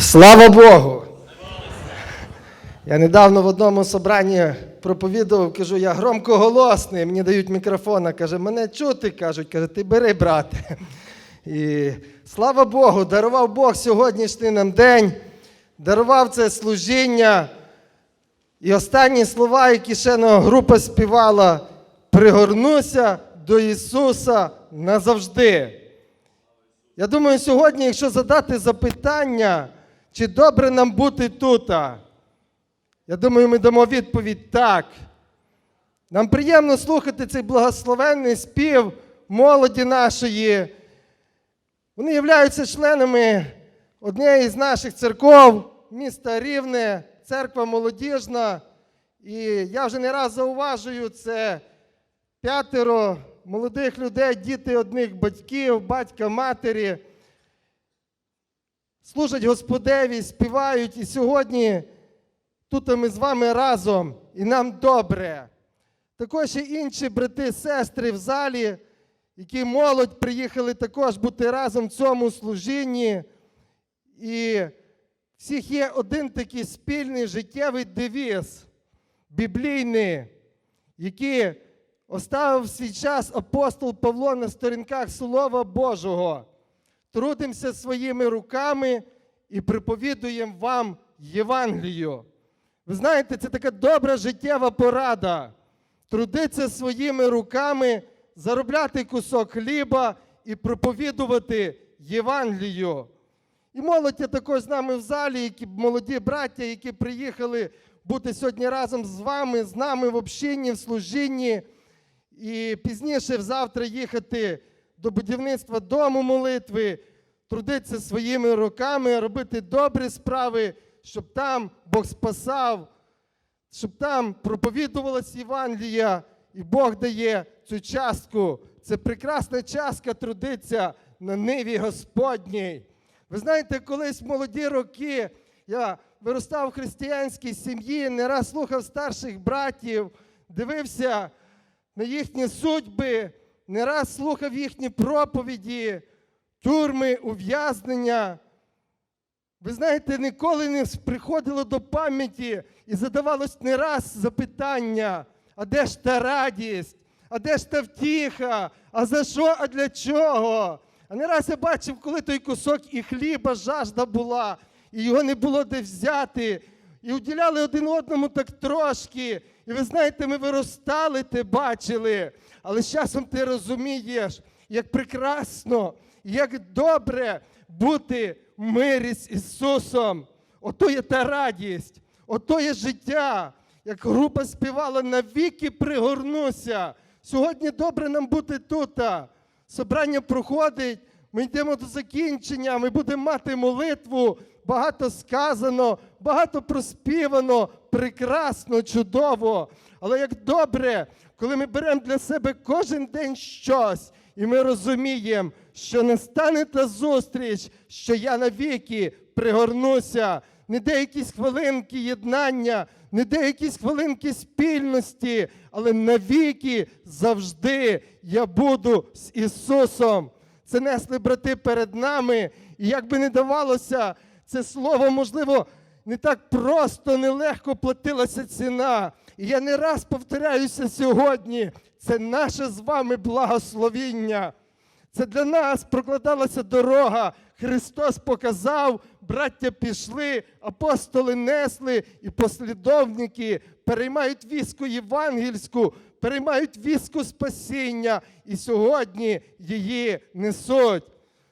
Слава Богу! Я недавно в одному собранні проповідував, кажу, я громкоголосний, мені дають мікрофон, каже, мене чути, кажуть, каже, ти бери, брате. І слава Богу, дарував Бог сьогоднішній нам день, дарував це служіння. І останні слова, які ще ну, група співала, пригорнуся до Ісуса назавжди. Я думаю, сьогодні, якщо задати запитання, чи добре нам бути тут, я думаю, ми дамо відповідь так. Нам приємно слухати цей благословенний спів молоді нашої. Вони являються членами однієї з наших церков, міста Рівне, церква молодіжна. І я вже не раз зауважую, це п'ятеро молодих людей, діти одних батьків, батька, матері. Служать Господеві, співають. І сьогодні тут ми з вами разом, і нам добре. Також і інші брати, сестри в залі, які молодь приїхали також бути разом в цьому служінні. І всіх є один такий спільний життєвий девіз, біблійний, який оставив свій час апостол Павло на сторінках Слова Божого. Трудимося своїми руками і приповідуємо вам Євангелію. Ви знаєте, це така добра життєва порада. Трудитися своїми руками, заробляти кусок хліба і проповідувати Євангелію. І молодь є також з нами в залі, які молоді браття, які приїхали бути сьогодні разом з вами, з нами в общині, в служінні. І пізніше завтра їхати до будівництва дому молитви, трудитися своїми руками, робити добрі справи, щоб там Бог спасав, щоб там проповідувалась Євангелія, і Бог дає цю частку. Це прекрасна частка трудиться на ниві Господній. Ви знаєте, колись в молоді роки я виростав в християнській сім'ї, не раз слухав старших братів, дивився на їхні судьби, не раз слухав їхні проповіді, тюрми, ув'язнення. Ви знаєте, ніколи не приходило до пам'яті і задавалось не раз запитання, а де ж та радість, а де ж та втіха, а за що, а для чого? А не раз я бачив, коли той кусок і хліба жажда була, і його не було де взяти. І уділяли один одному так трошки. І ви знаєте, ми виростали, те бачили. Але з часом ти розумієш, як прекрасно, як добре бути в мирі з Ісусом. Ото є та радість, ото є життя. Як група співала навіки пригорнуся. Сьогодні добре нам бути тут. Собрання проходить, ми йдемо до закінчення, ми будемо мати молитву. Багато сказано, багато проспівано, прекрасно, чудово. Але як добре, коли ми беремо для себе кожен день щось, і ми розуміємо, що не стане та зустріч, що я навіки пригорнуся, не де якісь хвилинки єднання, не де якісь хвилинки спільності, але навіки завжди я буду з Ісусом. Це несли брати перед нами, і як би не давалося, це слово, можливо, не так просто, нелегко платилася ціна. І я не раз повторяюся сьогодні. Це наше з вами благословіння. Це для нас прокладалася дорога. Христос показав, браття пішли, апостоли несли, і послідовники переймають віску євангельську, переймають віску спасіння, і сьогодні її несуть.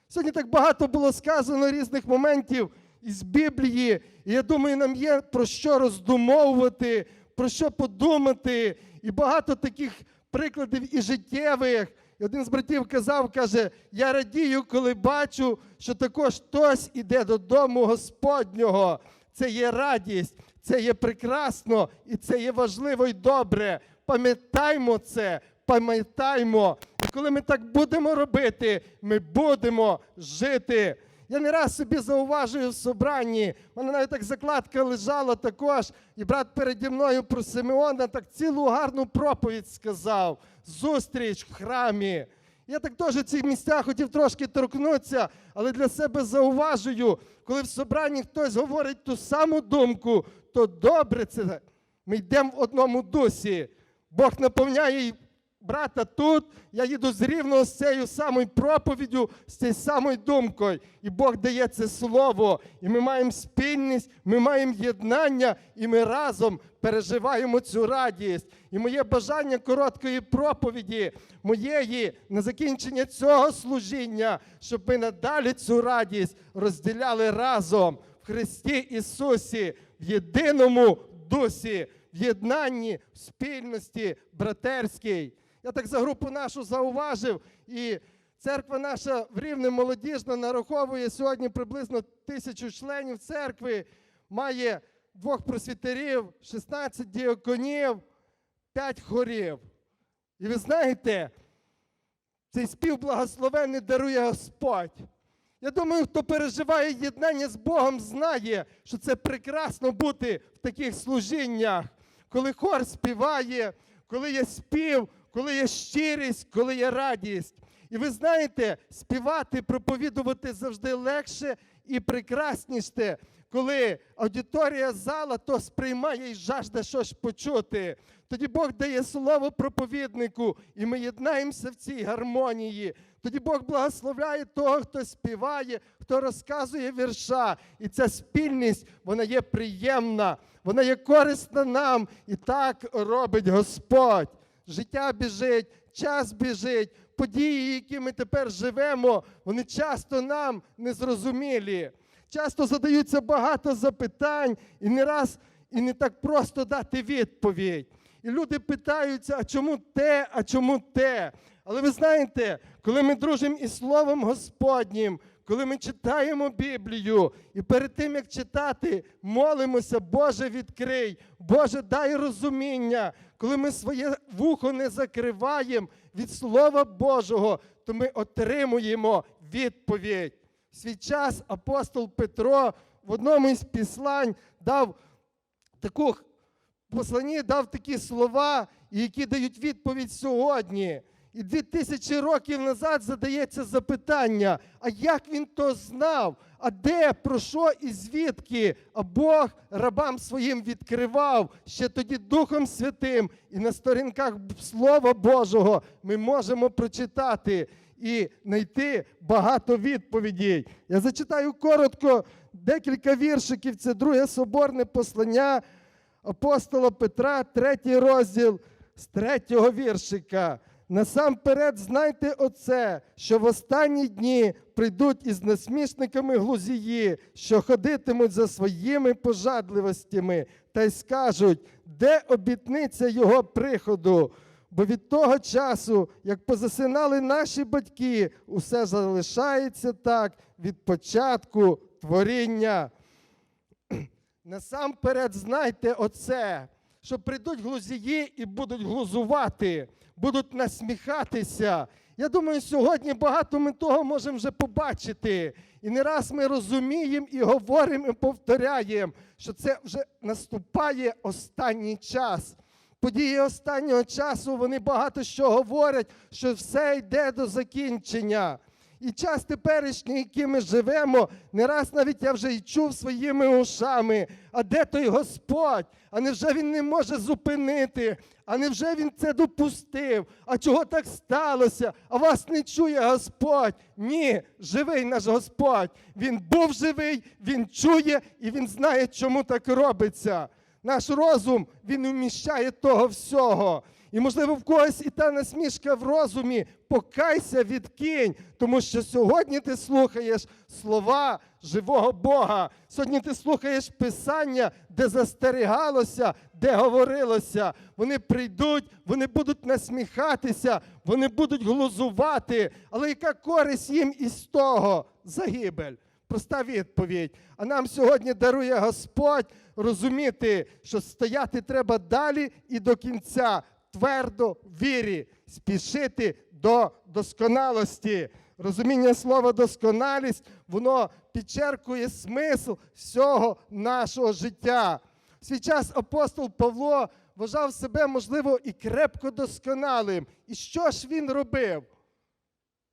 Сьогодні так багато було сказано різних моментів із Біблії, і я думаю, нам є про що роздумовувати, про що подумати, і багато таких прикладів і життєвих. І один з братів казав, каже, я радію, коли бачу, що також хтось іде додому Господнього. Це є радість, це є прекрасно і це є важливо і добре. Пам'ятаймо це, пам'ятаймо. І коли ми так будемо робити, ми будемо жити. Я не раз собі зауважую в собранні. У мене навіть так закладка лежала також, і брат переді мною про Симеона так цілу гарну проповідь сказав. Зустріч в храмі. Я так теж ці місця хотів трошки торкнутися, але для себе зауважую, коли в собранні хтось говорить ту саму думку, то добре це. Ми йдемо в одному дусі. Бог наповняє брата тут. Я їду з рівного з цією самою проповіддю, з цією самою думкою. І Бог дає це слово. І ми маємо спільність, ми маємо єднання, і ми разом переживаємо цю радість. І моє бажання короткої проповіді, моєї на закінчення цього служіння, щоб ми надалі цю радість розділяли разом в Христі Ісусі, в єдиному дусі, в єднанні, в спільності братерській. Я так за групу нашу зауважив, і церква наша в Рівне молодіжна нараховує сьогодні приблизно тисячу членів церкви, має двох просвітерів, 16 діаконів, 5 хорів. І ви знаєте, цей спів благословенний дарує Господь. Я думаю, хто переживає єднання з Богом, знає, що це прекрасно бути в таких служіннях, коли хор співає, коли є спів, коли є щирість, коли є радість. І ви знаєте, співати, проповідувати завжди легше і прекрасніше, коли аудиторія зала то сприймає і жажде щось почути. Тоді Бог дає слово проповіднику, і ми єднаємося в цій гармонії. Тоді Бог благословляє того, хто співає, хто розказує вірша. І ця спільність, вона є приємна, вона є корисна нам. І так робить Господь. Життя біжить, час біжить, події, які ми тепер живемо, вони часто нам незрозумілі. Часто задаються багато запитань, і не раз і не так просто дати відповідь. І люди питаються, а чому те, а чому те? Але ви знаєте, коли ми дружимо із Словом Господнім, коли ми читаємо Біблію, і перед тим, як читати, молимося, Боже, відкрий, Боже, дай розуміння. Коли ми своє вухо не закриваємо від Слова Божого, то ми отримуємо відповідь. В свій час апостол Петро в одному із післань дав таку посланні дав такі слова, які дають відповідь сьогодні. І дві тисячі років назад задається запитання: а як він то знав? А де, про що і звідки? А Бог рабам своїм відкривав ще тоді Духом Святим, і на сторінках Слова Божого ми можемо прочитати і знайти багато відповідей. Я зачитаю коротко декілька віршиків. Це друге соборне послання апостола Петра, третій розділ з третього віршика. Насамперед знайте оце, що в останні дні прийдуть із насмішниками глузії, що ходитимуть за своїми пожадливостями, та й скажуть, де обітниця його приходу. Бо від того часу, як позасинали наші батьки, усе залишається так від початку творіння. Насамперед знайте оце, що прийдуть глузії і будуть глузувати, будуть насміхатися. Я думаю, сьогодні багато ми того можемо вже побачити. І не раз ми розуміємо і говоримо, і повторяємо, що це вже наступає останній час. Події останнього часу вони багато що говорять, що все йде до закінчення. І час теперішній, який ми живемо, не раз навіть я вже й чув своїми ушами. А де той Господь? А невже він не може зупинити? А невже він це допустив? А чого так сталося? А вас не чує Господь? Ні, живий наш Господь. Він був живий, він чує і він знає, чому так робиться. Наш розум він вміщає того всього. І, можливо, в когось і та насмішка в розумі, покайся, відкинь, тому що сьогодні ти слухаєш слова живого Бога. Сьогодні ти слухаєш Писання, де застерігалося, де говорилося. Вони прийдуть, вони будуть насміхатися, вони будуть глузувати. Але яка користь їм із того? Загибель. Проста відповідь. А нам сьогодні дарує Господь розуміти, що стояти треба далі і до кінця, твердо вірі, спішити до досконалості. Розуміння слова досконалість, воно підчеркує смисл всього нашого життя. В свій час апостол Павло вважав себе, можливо, і крепко досконалим. І що ж він робив?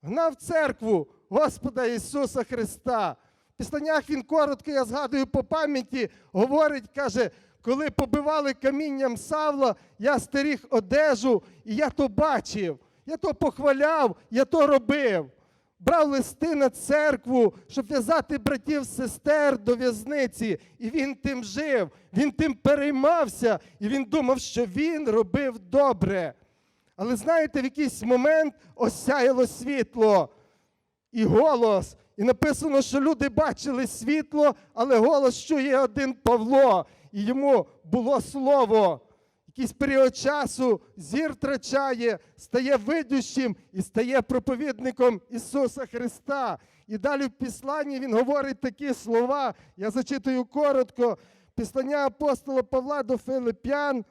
гнав церкву Господа Ісуса Христа. В післаннях він коротко, я згадую по пам'яті, говорить, каже, коли побивали камінням Савла, я стеріг одежу, і я то бачив, я то похваляв, я то робив. Брав листи на церкву, щоб в'язати братів сестер до в'язниці. І він тим жив, він тим переймався, і він думав, що він робив добре. Але знаєте, в якийсь момент осяяло світло і голос. І написано, що люди бачили світло, але голос чує один Павло, і йому було слово. Якийсь період часу зір втрачає, стає видющим і стає проповідником Ісуса Христа. І далі в Післанні він говорить такі слова. Я зачитую коротко. Післання апостола Павла до Филип'ян,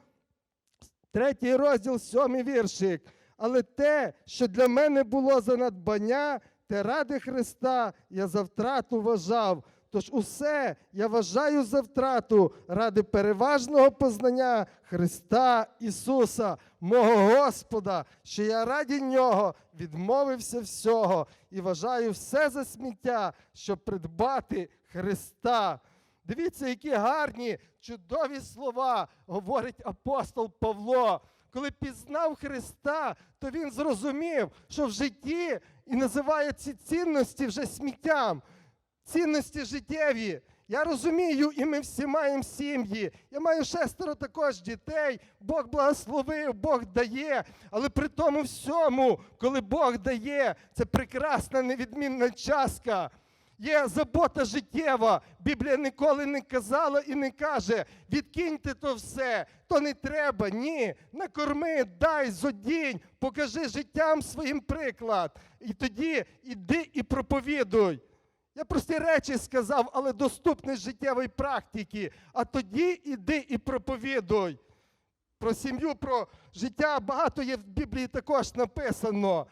третій розділ, сьомий віршик. Але те, що для мене було за надбання, те ради Христа я за втрату вважав. Тож усе я вважаю за втрату ради переважного познання Христа Ісуса, мого Господа, що я раді Нього відмовився всього і вважаю все за сміття, щоб придбати Христа. Дивіться, які гарні, чудові слова говорить апостол Павло. Коли пізнав Христа, то він зрозумів, що в житті і називає ці цінності вже сміттям. Цінності життєві. Я розумію, і ми всі маємо сім'ї. Я маю шестеро також дітей. Бог благословив, Бог дає. Але при тому всьому, коли Бог дає, це прекрасна невідмінна частка. Є забота життєва. Біблія ніколи не казала і не каже: відкиньте то все, то не треба. Ні. Накорми, дай, зодінь, покажи життям своїм приклад. І тоді іди і проповідуй. Я прості речі сказав, але доступні з життєвої практики. А тоді іди і проповідуй. Про сім'ю, про життя багато є в Біблії також написано.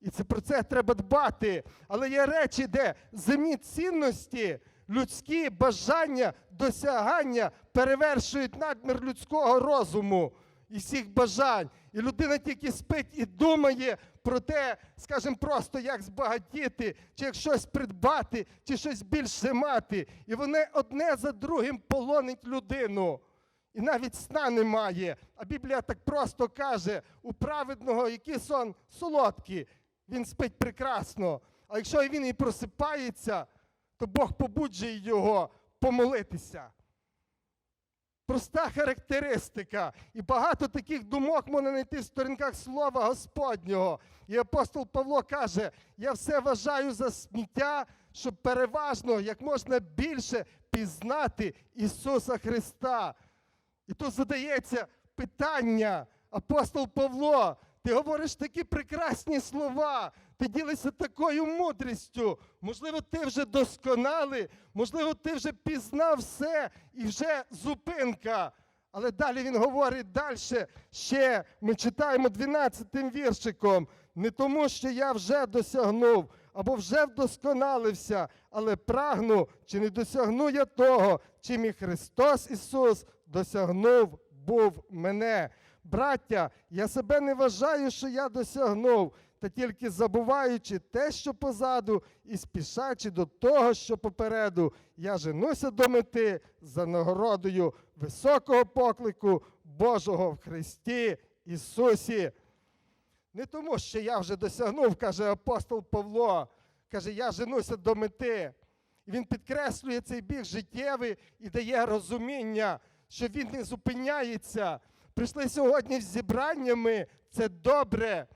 І це про це треба дбати. Але є речі, де земні цінності, людські бажання, досягання перевершують надмір людського розуму і всіх бажань. І людина тільки спить і думає про те, скажімо, просто як збагатіти, чи як щось придбати, чи щось більше мати. І вони одне за другим полонить людину. І навіть сна немає. А Біблія так просто каже: у праведного який сон солодкий, він спить прекрасно. А якщо він і просипається, то Бог побуджує його помолитися. Проста характеристика. І багато таких думок можна знайти в сторінках Слова Господнього. І апостол Павло каже: я все вважаю за сміття, щоб переважно як можна більше пізнати Ісуса Христа. І тут задається питання, апостол Павло, ти говориш такі прекрасні слова, ти ділишся такою мудрістю. Можливо, ти вже досконалий, можливо, ти вже пізнав все і вже зупинка. Але далі він говорить далі. Ще ми читаємо 12 віршиком. Не тому, що я вже досягнув або вже вдосконалився, але прагну, чи не досягну я того, чим і Христос Ісус досягнув був мене. Браття, я себе не вважаю, що я досягнув, та тільки забуваючи те, що позаду, і спішачи до того, що попереду, я женуся до мети за нагородою високого поклику Божого в Христі Ісусі. Не тому, що я вже досягнув, каже апостол Павло, каже, я женуся до мети. І він підкреслює цей біг життєвий і дає розуміння, що він не зупиняється. Прийшли сьогодні з зібраннями, це добре.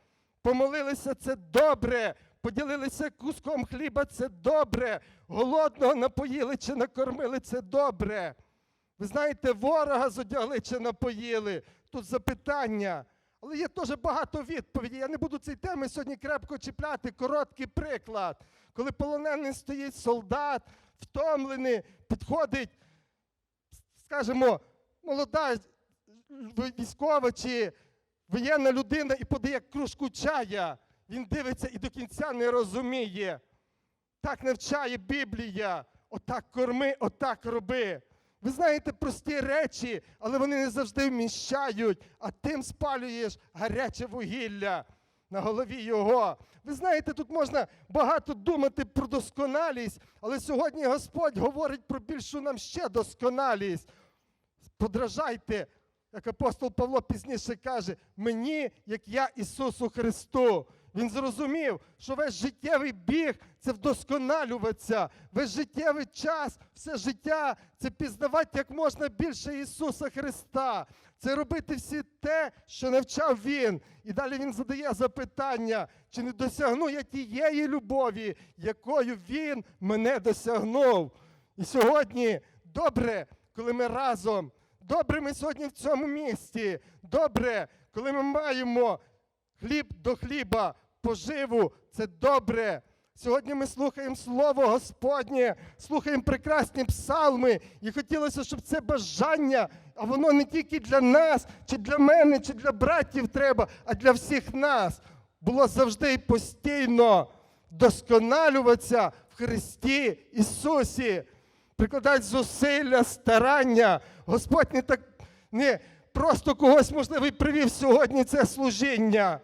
Помолилися, це добре. Поділилися куском хліба, це добре. Голодного напоїли чи накормили, це добре. Ви знаєте, ворога зодягли чи напоїли. Тут запитання. Але є теж багато відповідей. Я не буду цієї теми сьогодні крепко чіпляти. Короткий приклад. Коли полонений стоїть солдат, втомлений, підходить, скажімо, молода військова чи воєнна людина і подає кружку чая. Він дивиться і до кінця не розуміє. Так навчає Біблія. Отак корми, отак роби. Ви знаєте прості речі, але вони не завжди вміщають, а тим спалюєш гаряче вугілля. на голові Його. Ви знаєте, тут можна багато думати про досконалість, але сьогодні Господь говорить про більшу нам ще досконалість. Подражайте, як апостол Павло пізніше каже, мені, як я Ісусу Христу. Він зрозумів, що весь життєвий біг це вдосконалюватися, весь життєвий час, все життя це пізнавати як можна більше Ісуса Христа. Це робити всі те, що навчав Він. І далі він задає запитання, чи не досягну я тієї любові, якою Він мене досягнув. І сьогодні добре, коли ми разом. Добре, ми сьогодні в цьому місті. Добре, коли ми маємо хліб до хліба, поживу. Це добре. Сьогодні ми слухаємо Слово Господнє, слухаємо прекрасні псалми. І хотілося, щоб це бажання, а воно не тільки для нас, чи для мене, чи для братів треба, а для всіх нас було завжди і постійно досконалюватися в Христі Ісусі прикладають зусилля, старання. Господь не так не просто когось, можливо, і привів сьогодні це служіння.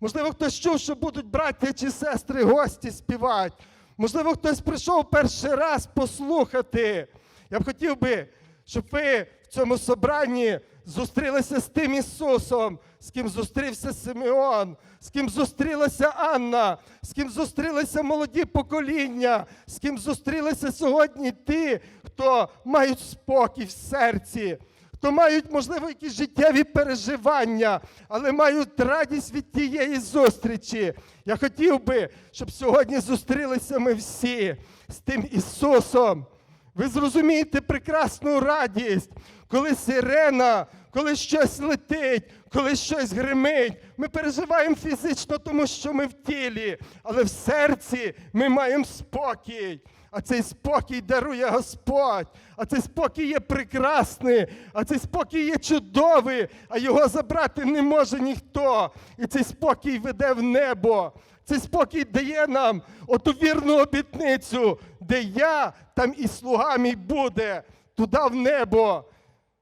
Можливо, хтось чув, що будуть браття чи сестри гості співати. Можливо, хтось прийшов перший раз послухати. Я б хотів би, щоб ви в цьому собранні зустрілися з тим Ісусом, з ким зустрівся Симеон, з ким зустрілася Анна, з ким зустрілися молоді покоління, з ким зустрілися сьогодні ті, хто мають спокій в серці, хто мають, можливо, якісь життєві переживання, але мають радість від тієї зустрічі. Я хотів би, щоб сьогодні зустрілися ми всі з тим Ісусом. Ви зрозумієте прекрасну радість, коли сирена, коли щось летить, коли щось гримить. Ми переживаємо фізично, тому що ми в тілі, але в серці ми маємо спокій. А цей спокій дарує Господь, а цей спокій є прекрасний, а цей спокій є чудовий, а його забрати не може ніхто. І цей спокій веде в небо. Цей спокій дає нам оту вірну обітницю, де я, там і слуга мій буде, туди в небо.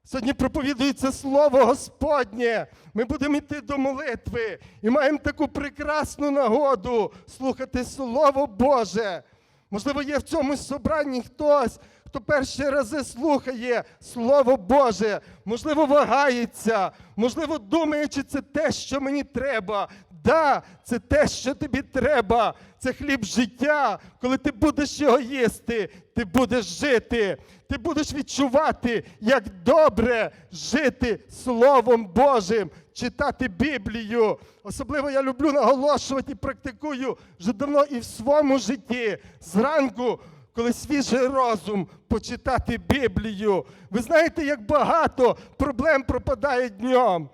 Сьогодні проповідується Слово Господнє. Ми будемо йти до молитви і маємо таку прекрасну нагоду слухати Слово Боже. Можливо, є в цьому собранні хтось, хто перші рази слухає Слово Боже, можливо, вагається, можливо, думає, чи це те, що мені треба. Да, це те, що тобі треба. Це хліб життя. Коли ти будеш його їсти, ти будеш жити. Ти будеш відчувати, як добре жити Словом Божим, читати Біблію. Особливо я люблю наголошувати і практикую вже давно і в своєму житті. Зранку, коли свіжий розум, почитати Біблію. Ви знаєте, як багато проблем пропадає днем.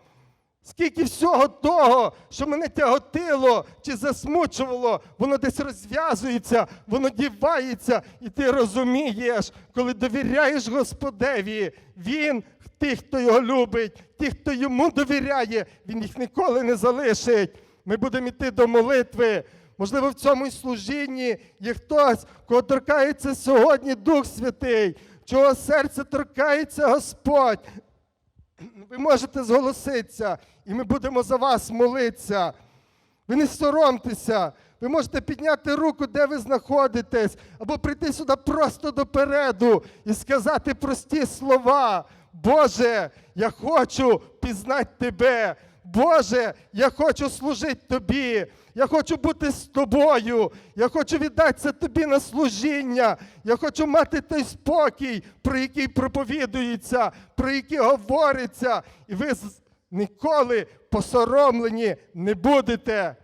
Скільки всього того, що мене тяготило чи засмучувало, воно десь розв'язується, воно дівається, і ти розумієш, коли довіряєш Господеві, Він тих, хто його любить, тих, хто йому довіряє, він їх ніколи не залишить. Ми будемо йти до молитви. Можливо, в цьому служінні є хтось, кого торкається сьогодні Дух Святий, чого серце торкається Господь. Ви можете зголоситися, і ми будемо за вас молитися. Ви не соромтеся. Ви можете підняти руку, де ви знаходитесь, або прийти сюди просто допереду і сказати прості слова. Боже, я хочу пізнати Тебе. Боже, я хочу служити Тобі. Я хочу бути з тобою. Я хочу віддатися тобі на служіння. Я хочу мати той спокій, про який проповідується, про який говориться. І ви ніколи посоромлені не будете.